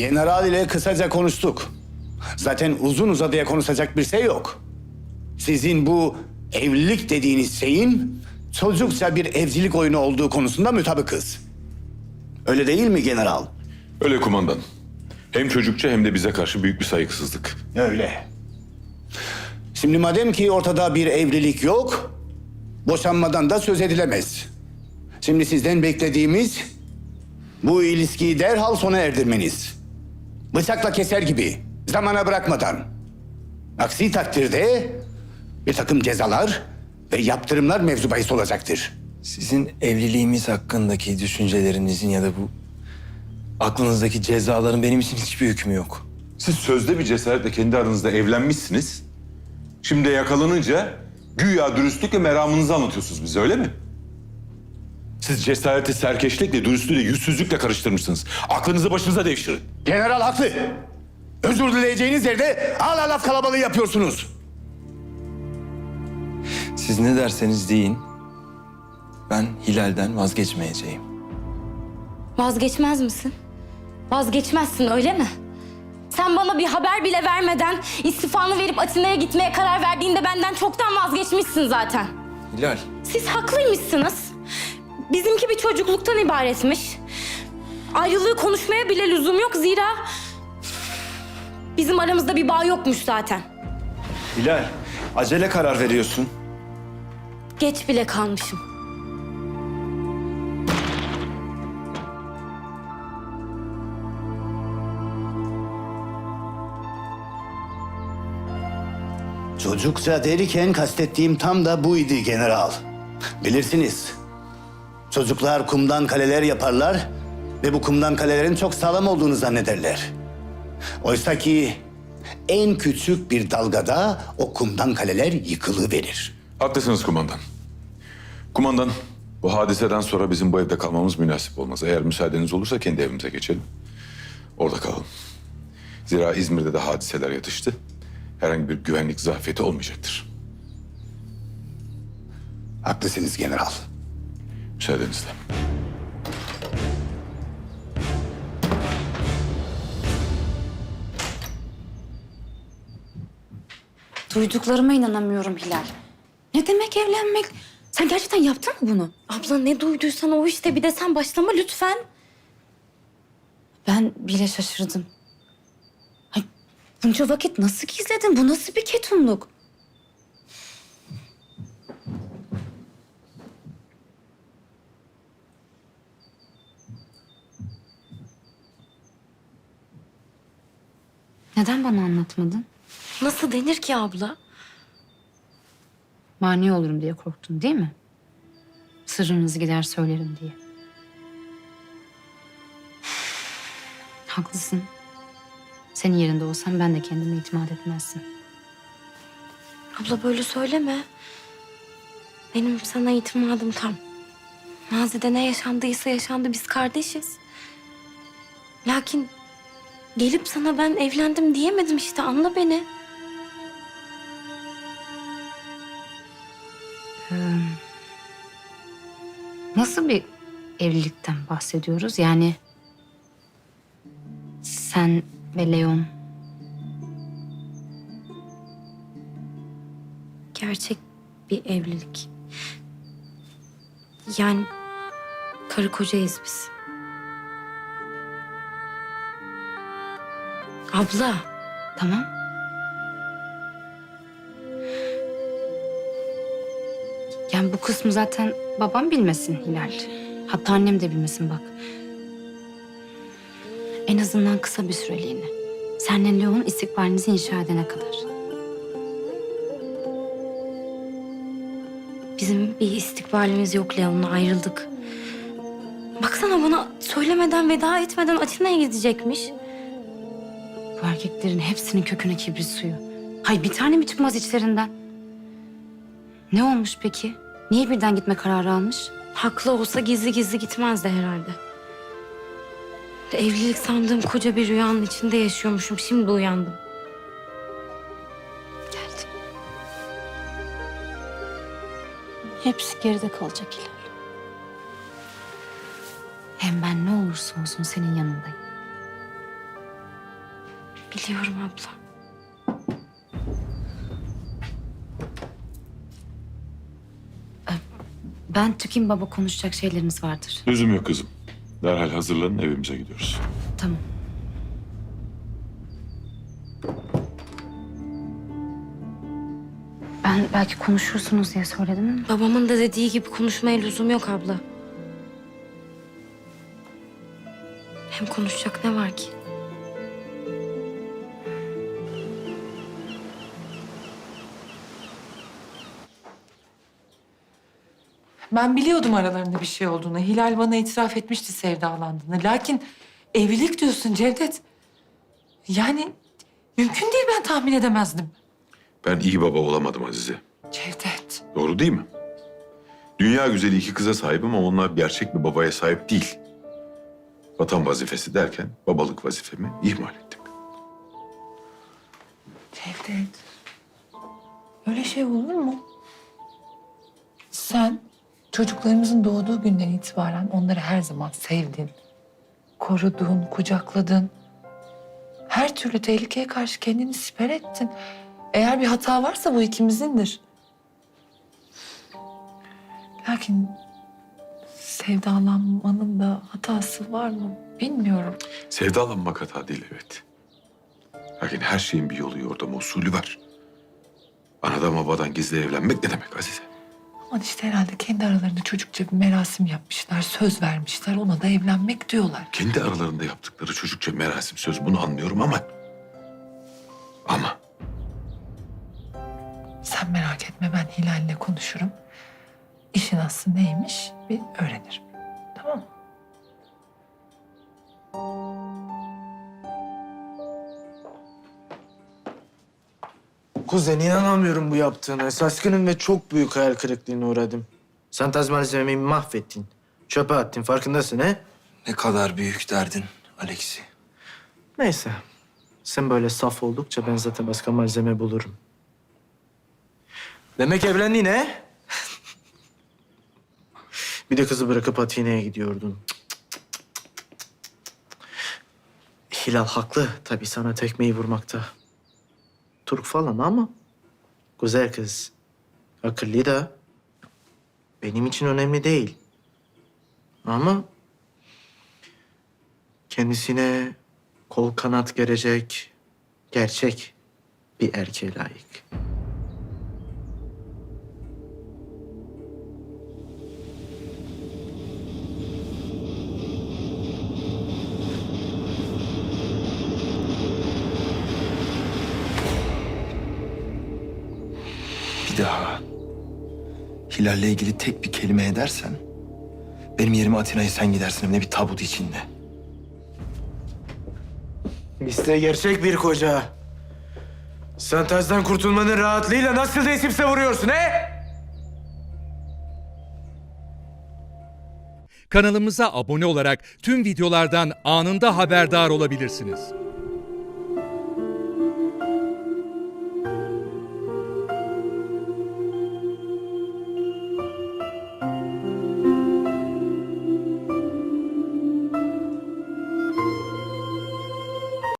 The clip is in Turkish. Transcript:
General ile kısaca konuştuk. Zaten uzun uzadıya konuşacak bir şey yok. Sizin bu evlilik dediğiniz şeyin çocukça bir evcilik oyunu olduğu konusunda mutabıkız. Öyle değil mi general? Öyle kumandan. Hem çocukça hem de bize karşı büyük bir saygısızlık. Öyle. Şimdi madem ki ortada bir evlilik yok, boşanmadan da söz edilemez. Şimdi sizden beklediğimiz bu ilişkiyi derhal sona erdirmeniz. Bıçakla keser gibi, zamana bırakmadan. Aksi takdirde bir takım cezalar ve yaptırımlar mevzu bahis olacaktır. Sizin evliliğimiz hakkındaki düşüncelerinizin ya da bu aklınızdaki cezaların benim için hiçbir hükmü yok. Siz sözde bir cesaretle kendi aranızda evlenmişsiniz. Şimdi yakalanınca güya dürüstlükle meramınızı anlatıyorsunuz bize öyle mi? Siz cesareti serkeşlikle, dürüstlüğüyle, yüzsüzlükle karıştırmışsınız. Aklınızı başınıza devşirin. General haklı. Özür dileyeceğiniz yerde hala laf kalabalığı yapıyorsunuz. Siz ne derseniz deyin. Ben Hilal'den vazgeçmeyeceğim. Vazgeçmez misin? Vazgeçmezsin öyle mi? Sen bana bir haber bile vermeden istifanı verip Atina'ya gitmeye karar verdiğinde benden çoktan vazgeçmişsin zaten. Hilal. Siz haklıymışsınız. Bizimki bir çocukluktan ibaretmiş. Ayrılığı konuşmaya bile lüzum yok zira... Bizim aramızda bir bağ yokmuş zaten. Hilal. Acele karar veriyorsun. Geç bile kalmışım. Çocukça derken kastettiğim tam da buydu general. Bilirsiniz. Çocuklar kumdan kaleler yaparlar ve bu kumdan kalelerin çok sağlam olduğunu zannederler. Oysa ki en küçük bir dalgada o kumdan kaleler yıkılıverir. Haklısınız kumandan. Kumandan, bu hadiseden sonra bizim bu evde kalmamız münasip olmaz. Eğer müsaadeniz olursa kendi evimize geçelim. Orada kalalım. Zira İzmir'de de hadiseler yatıştı. Herhangi bir güvenlik zafiyeti olmayacaktır. Haklısınız general. Müsaadenizle. Duyduklarıma inanamıyorum Hilal. Ne demek evlenmek? Sen gerçekten yaptın mı bunu? Abla ne duyduysan o işte bir de sen başlama lütfen. Ben bile şaşırdım. Ay, bunca vakit nasıl gizledin? Bu nasıl bir ketumluk? Neden bana anlatmadın? Nasıl denir ki abla? Mani olurum diye korktun değil mi? Sırrınızı gider söylerim diye. Haklısın. Senin yerinde olsam ben de kendime itimat etmezdim. Abla böyle söyleme. Benim sana itimadım tam. Mazide ne yaşandıysa yaşandı biz kardeşiz. Lakin gelip sana ben evlendim diyemedim işte anla beni. Nasıl bir evlilikten bahsediyoruz? Yani sen ve Leon Gerçek bir evlilik. Yani karı kocayız biz. Abla. tamam. Yani bu kısmı zaten babam bilmesin Hilal. Hatta annem de bilmesin bak. En azından kısa bir süreliğine. Senle Leon istikbalinizi inşa edene kadar. Bizim bir istikbalimiz yok Leon'la ayrıldık. Baksana bana söylemeden veda etmeden Atina'ya gidecekmiş. Bu erkeklerin hepsinin köküne kibrit suyu. Hay bir tane mi çıkmaz içlerinden? Ne olmuş peki? Niye birden gitme kararı almış? Haklı olsa gizli gizli gitmezdi herhalde. Evlilik sandığım koca bir rüyanın içinde yaşıyormuşum. Şimdi uyandım. Geldi. Hepsi geride kalacak Hilal. Hem ben ne olursa olsun senin yanındayım. Biliyorum abla. Ben çıkayım baba konuşacak şeylerimiz vardır. Lüzum yok kızım. Derhal hazırlanın evimize gidiyoruz. Tamam. Ben belki konuşursunuz diye söyledim ama Babamın da dediği gibi konuşmaya lüzum yok abla. Hem konuşacak ne var ki? Ben biliyordum aralarında bir şey olduğunu. Hilal bana itiraf etmişti sevdalandığını. Lakin evlilik diyorsun Cevdet. Yani mümkün değil ben tahmin edemezdim. Ben iyi baba olamadım Azize. Cevdet. Doğru değil mi? Dünya güzeli iki kıza sahibim ama onlar gerçek bir babaya sahip değil. Vatan vazifesi derken babalık vazifemi ihmal ettim. Cevdet. Öyle şey olur mu? Sen çocuklarımızın doğduğu günden itibaren onları her zaman sevdin. Korudun, kucakladın. Her türlü tehlikeye karşı kendini siper ettin. Eğer bir hata varsa bu ikimizindir. Lakin sevdalanmanın da hatası var mı bilmiyorum. Sevdalanmak hata değil evet. Lakin her şeyin bir yolu yordamı usulü var. Anadan babadan gizli evlenmek ne demek Azize? Ama işte herhalde kendi aralarında çocukça bir merasim yapmışlar, söz vermişler. Ona da evlenmek diyorlar. Kendi aralarında yaptıkları çocukça merasim söz bunu anlıyorum ama... Ama Sen merak etme ben Hilal'le konuşurum. İşin aslı neymiş bir öğrenirim. Kuzen inanamıyorum bu yaptığına. Esas günüm ve çok büyük hayal kırıklığına uğradım. Sentez malzemeyi mahvettin. Çöpe attın farkındasın he? Ne kadar büyük derdin Alexi. Neyse. Sen böyle saf oldukça ben zaten başka malzeme bulurum. Demek evlendin he? bir de kızı bırakıp Atina'ya gidiyordun. Hilal haklı tabii sana tekmeyi vurmakta. Turk falan ama güzel kız. Akıllı da. Benim için önemli değil. Ama kendisine kol kanat gelecek gerçek bir erkeğe layık. Daha Hilal'le ilgili tek bir kelime edersen... ...benim yerime Atina'ya sen gidersin hem de bir tabut içinde. İşte gerçek bir koca. Sentezden kurtulmanın rahatlığıyla nasıl da isim savuruyorsun he? Kanalımıza abone olarak tüm videolardan anında haberdar olabilirsiniz.